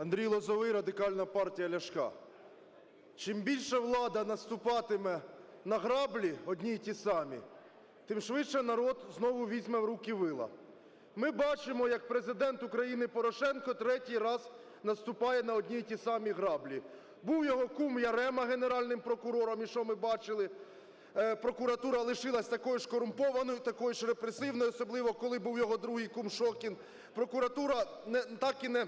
Андрій Лозовий, Радикальна партія Ляшка. Чим більше влада наступатиме на граблі одні й ті самі, тим швидше народ знову візьме в руки вила. Ми бачимо, як Президент України Порошенко третій раз наступає на одні й ті самі граблі. Був його кум Ярема генеральним прокурором, і що ми бачили? Е, Прокуратура лишилась такою ж корумпованою, такою ж репресивною, особливо коли був його другий кум Шокін. Прокуратура не, так і не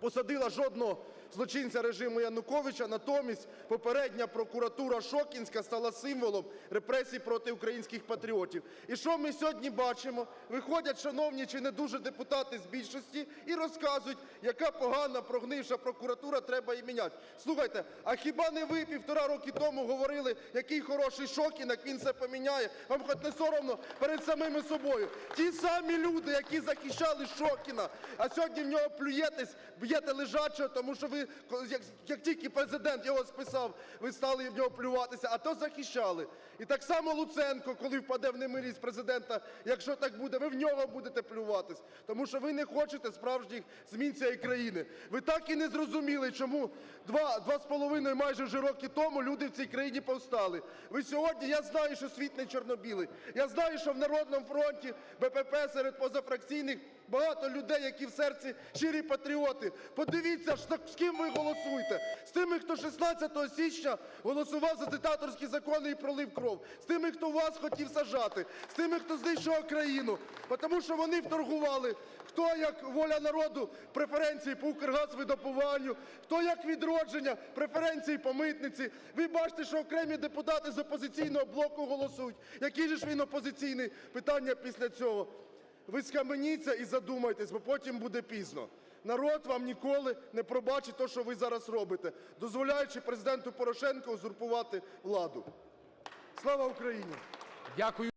посадила жодного злочинця режиму Януковича. Натомість попередня прокуратура Шокінська стала символом репресій проти українських патріотів. І що ми сьогодні бачимо? Виходять шановні чи не дуже депутати з більшості і розказують, яка погана прогнивша прокуратура, треба її міняти. Слухайте, а хіба не ви півтора роки тому говорили, який хороший Шокін, як він все поміняє? Вам хоч не соромно перед самими собою. Ті самі люди, які захищали Шокіна, а сьогодні в нього плюєтесь, б'єте лежачого, тому що ви, як, як тільки президент його списав, ви стали в нього плюватися, а то захищали. І так само Луценко, коли впаде в немилість президента, якщо так буде, ви в нього будете плюватись, тому що ви не хочете справжніх змін цієї країни. Ви так і не зрозуміли, чому два, два з половиною майже вже роки тому люди в цій країні повстали. Ви сьогодні, я знаю, що світ не чорнобілий. Я знаю, що в Народному фронті, БПП серед позафракційних багато людей, які в серці щирі патріоти. Подивіться, з ким ви голосуєте. З тими, хто 16 січня голосував за диктаторські закони і пролив кров. З тими, хто вас хотів сажати. З тими, хто знищував країну. Тому що вони вторгували. Хто як воля народу преференції по Укргазвидобуванню, хто як відродження преференції по митниці. Ви бачите, що окремі депутати з опозиційного блоку голосують. Який же ж він опозиційний? Питання після цього. Ви схаменіться і задумайтесь, бо потім буде пізно. Народ вам ніколи не пробачить те, що ви зараз робите, дозволяючи президенту Порошенку узурпувати владу. Слава Україні! Дякую.